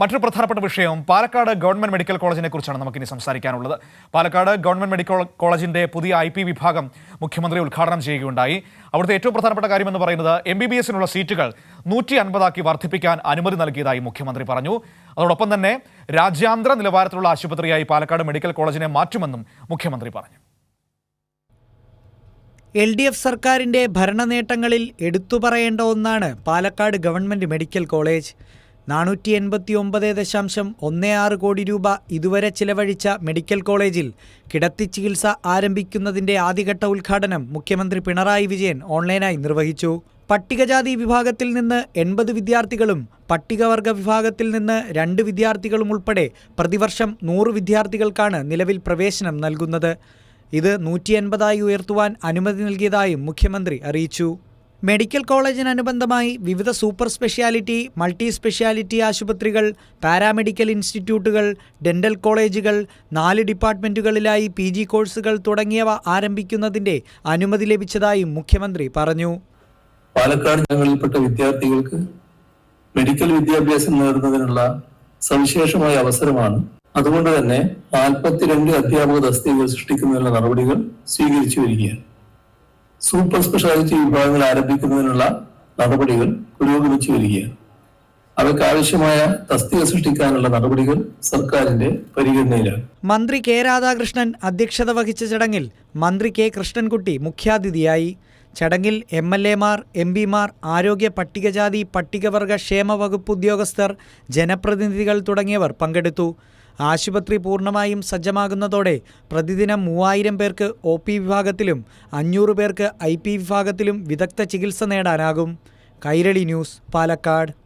മറ്റൊരു പ്രധാനപ്പെട്ട വിഷയം പാലക്കാട് ഗവൺമെന്റ് മെഡിക്കൽ കോളേജിനെ കുറിച്ചാണ് നമുക്കിനി സംസാരിക്കാനുള്ളത്. പാലക്കാട് ഗവൺമെന്റ് മെഡിക്കൽ കോളേജിന്റെ പുതിയ ഐ പി വിഭാഗം മുഖ്യമന്ത്രി ഉദ്ഘാടനം ചെയ്യുകയുണ്ടായി. അവിടുത്തെ ഏറ്റവും പ്രധാനപ്പെട്ട കാര്യം എന്ന് പറയുന്നത് എം ബി ബി എസിനുള്ള സീറ്റുകൾ നൂറ്റി അൻപതാക്കി വർദ്ധിപ്പിക്കാൻ അനുമതി നൽകിയതായി മുഖ്യമന്ത്രി പറഞ്ഞു. അതോടൊപ്പം തന്നെ രാജ്യാന്തര നിലവാരത്തിലുള്ള ആശുപത്രിയായി പാലക്കാട് മെഡിക്കൽ കോളേജിനെ മാറ്റുമെന്നും മുഖ്യമന്ത്രി പറഞ്ഞു. എൽ ഡി എഫ് സർക്കാരിന്റെ ഭരണനേട്ടങ്ങളിൽ എടുത്തു പറയേണ്ട ഒന്നാണ് പാലക്കാട് ഗവൺമെന്റ് മെഡിക്കൽ കോളേജ്. നാനൂറ്റി എൺപത്തി ഒമ്പത് ദശാംശം ഒന്ന് ആറ് കോടി രൂപ ഇതുവരെ ചിലവഴിച്ച മെഡിക്കൽ കോളേജിൽ കിടത്തി ചികിത്സ ആരംഭിക്കുന്നതിന്റെ ആദ്യഘട്ട ഉദ്ഘാടനം മുഖ്യമന്ത്രി പിണറായി വിജയൻ ഓൺലൈനായി നിർവഹിച്ചു. പട്ടികജാതി വിഭാഗത്തിൽ നിന്ന് എൺപത് വിദ്യാർത്ഥികളും പട്ടികവർഗ വിഭാഗത്തിൽ നിന്ന് രണ്ട് വിദ്യാർത്ഥികളും ഉൾപ്പെടെ പ്രതിവർഷം നൂറ് വിദ്യാർത്ഥികൾക്കാണ് നിലവിൽ പ്രവേശനം നൽകുന്നത്. ഇത് നൂറ്റി എൺപതായി ഉയർത്തുവാൻ അനുമതി നൽകിയതായും മുഖ്യമന്ത്രി അറിയിച്ചു. മെഡിക്കൽ കോളേജിനനുബന്ധമായി വിവിധ സൂപ്പർ സ്പെഷ്യാലിറ്റി മൾട്ടി സ്പെഷ്യാലിറ്റി ആശുപത്രികൾ പാരാമെഡിക്കൽ ഇൻസ്റ്റിറ്റ്യൂട്ടുകൾ ഡെന്റൽ കോളേജുകൾ നാല് ഡിപ്പാർട്ട്മെന്റുകളിലായി പി ജി കോഴ്സുകൾ തുടങ്ങിയവ ആരംഭിക്കുന്നതിന്റെ അനുമതി ലഭിച്ചതായും മുഖ്യമന്ത്രി പറഞ്ഞു. പാലക്കാട് ഞങ്ങളിൽപ്പെട്ട വിദ്യാർത്ഥികൾക്ക് മെഡിക്കൽ വിദ്യാഭ്യാസം നേടുന്നതിനുള്ള സവിശേഷമായ അവസരമാണ്. അതുകൊണ്ട് തന്നെ നാൽപ്പത്തിരണ്ട് അധ്യാപക തസ്തികകൾ സൃഷ്ടിക്കുന്നതിനുള്ള നടപടികൾ സ്വീകരിച്ചു വരികയാണ്. സൂപ്പർ സ്പെഷ്യാലിറ്റി വിഭാഗങ്ങൾ ആരംഭിക്കുന്നതിനുള്ള നടപടികൾ പുരോഗമിച്ചു വരികയാണ്. അവയ്ക്ക് ആവശ്യമായ തസ്തിക സൃഷ്ടിക്കാനുള്ള നടപടികൾ സർക്കാരിന്റെ പരിഗണനയിലാണ്. മന്ത്രി കെ രാധാകൃഷ്ണൻ അധ്യക്ഷത വഹിച്ച ചടങ്ങിൽ മന്ത്രി കെ കൃഷ്ണൻകുട്ടി മുഖ്യാതിഥിയായി. ചടങ്ങിൽ എം എൽ എമാർ എം പിമാർ ആരോഗ്യ പട്ടികജാതി പട്ടികവർഗ ക്ഷേമ വകുപ്പ് ഉദ്യോഗസ്ഥർ ജനപ്രതിനിധികൾ തുടങ്ങിയവർ പങ്കെടുത്തു. ആശുപത്രി പൂർണമായും സജ്ജമാകുന്നതോടെ പ്രതിദിനം മൂവായിരം പേർക്ക് ഒ വിഭാഗത്തിലും അഞ്ഞൂറ് പേർക്ക് ഐ വിഭാഗത്തിലും വിദഗ്ധ ചികിത്സ നേടാനാകും. കൈരളി ന്യൂസ് പാലക്കാട്.